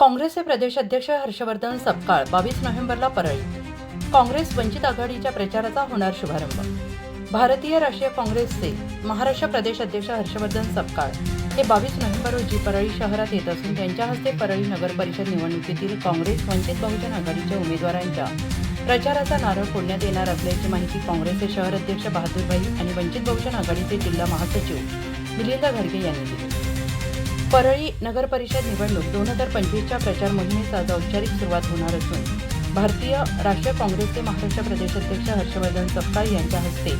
काँग्रेसचे प्रदेशाध्यक्ष हर्षवर्धन सपकाळ बावीस नोव्हेंबरला परळी. काँग्रेस वंचित आघाडीच्या प्रचाराचा होणार शुभारंभ. भारतीय राष्ट्रीय काँग्रेसचे महाराष्ट्र प्रदेश अध्यक्ष हर्षवर्धन सपकाळ हे बावीस नोव्हेंबर रोजी परळी शहरात येत असून त्यांच्या हस्ते परळी नगर परिषद निवडणुकीतील काँग्रेस वंचित बहुजन आघाडीच्या उमेदवारांच्या प्रचाराचा नारळ फोडण्यात येणार असल्याची माहिती काँग्रेसचे शहर अध्यक्ष बहादूरभाई आणि वंचित बहुजन आघाडीचे जिल्हा महासचिव मिलिंद घरगे यांनी दिली. परळी नगरपरिषद निवडणूक दोन हजार पंचवीसच्या प्रचार मोहिमेचा आज औपचारिक सुरुवात होणार असून भारतीय राष्ट्रीय काँग्रेसचे महाराष्ट्र प्रदेशाध्यक्ष हर्षवर्धन सपकाळ यांच्या हस्ते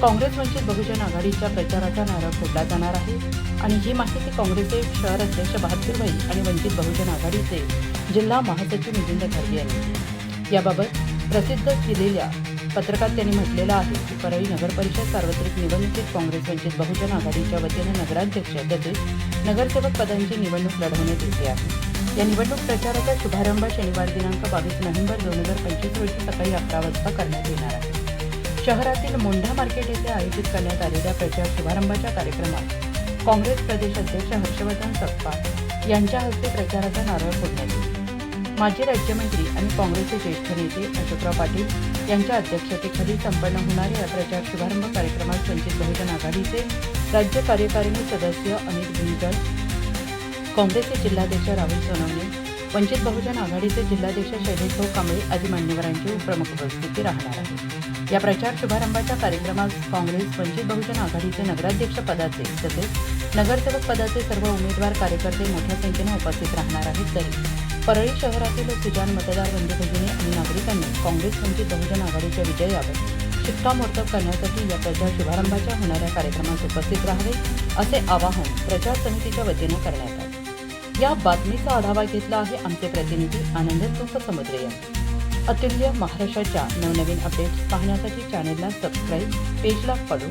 काँग्रेस वंचित बहुजन आघाडीच्या प्रचाराचा नारा फोडला जाणार आहे. आणि ही माहिती काँग्रेसचे शहर अध्यक्ष बहादूरभाई आणि वंचित बहुजन आघाडीचे जिल्हा महासचिव मिलिंद खरगे यांनी याबाबत प्रसिद्ध केलेल्या पत्रकात त्यांनी म्हटलेलं आहे की परळी नगरपरिषद सार्वत्रिक निवडणुकीत काँग्रेस वंचित बहुजन आघाडीच्या वतीनं नगराध्यक्ष तसेच नगरसेवक पदांची निवडणूक लढवण्यात येते आहे. या निवडणूक प्रचाराचा शुभारंभ शनिवार दिनांक बावीस नोव्हेंबर दोन हजार पंचवीस रोजी सकाळी अकरा वाजता करण्यात येणार आहे. शहरातील मोंढा मार्केट येथे आयोजित करण्यात आलेल्या प्रचार शुभारंभाच्या कार्यक्रमात काँग्रेस प्रदेश अध्यक्ष हर्षवर्धन सप्पा यांच्या हस्ते प्रचाराचा नारळ फोडण्यात येईल माजी राज्यमंत्री आणि काँग्रेसचे ज्येष्ठ नेते अशोकराव पाटील यांच्या अध्यक्षतेखाली संपन्न होणाऱ्या या प्रचार शुभारंभ कार्यक्रमात वंचित बहुजन आघाडीचे राज्य कार्यकारिणी सदस्य अनिल भुईगळ काँग्रेसचे जिल्हाध्यक्ष राहुल सोनवणे वंचित बहुजन आघाडीचे जिल्हाध्यक्ष शैलेश भाऊ कांबळे आदी मान्यवरांची प्रमुख उपस्थिती राहणार आहे या प्रचार शुभारंभाच्या कार्यक्रमात काँग्रेस वंचित बहुजन आघाडीचे नगराध्यक्ष पदाचे तसेच नगरसेवक पदाचे सर्व उमेदवार कार्यकर्ते मोठ्या संख्येने उपस्थित राहणार आहेत. तरी परळी शहरातील सुजान मतदार बंधू भगिनी आणि नागरिकांनी काँग्रेस वंचित बहुजन आघाडीच्या विजयावर शिक्कामोर्तब करण्यासाठी या प्रचार शुभारंभाच्या होणाऱ्या कार्यक्रमात उपस्थित राहावे असे आवाहन प्रचार समितीच्या वतीनं करण्यात आले. या बातमीचा आढावा घेतला आहे आमचे प्रतिनिधी आनंद तुंग यांनी. अतुल्य महाराष्ट्राच्या नवनवीन अपडेट्स पाहण्यासाठी चॅनेलला सबस्क्राईब पेजला फॉलो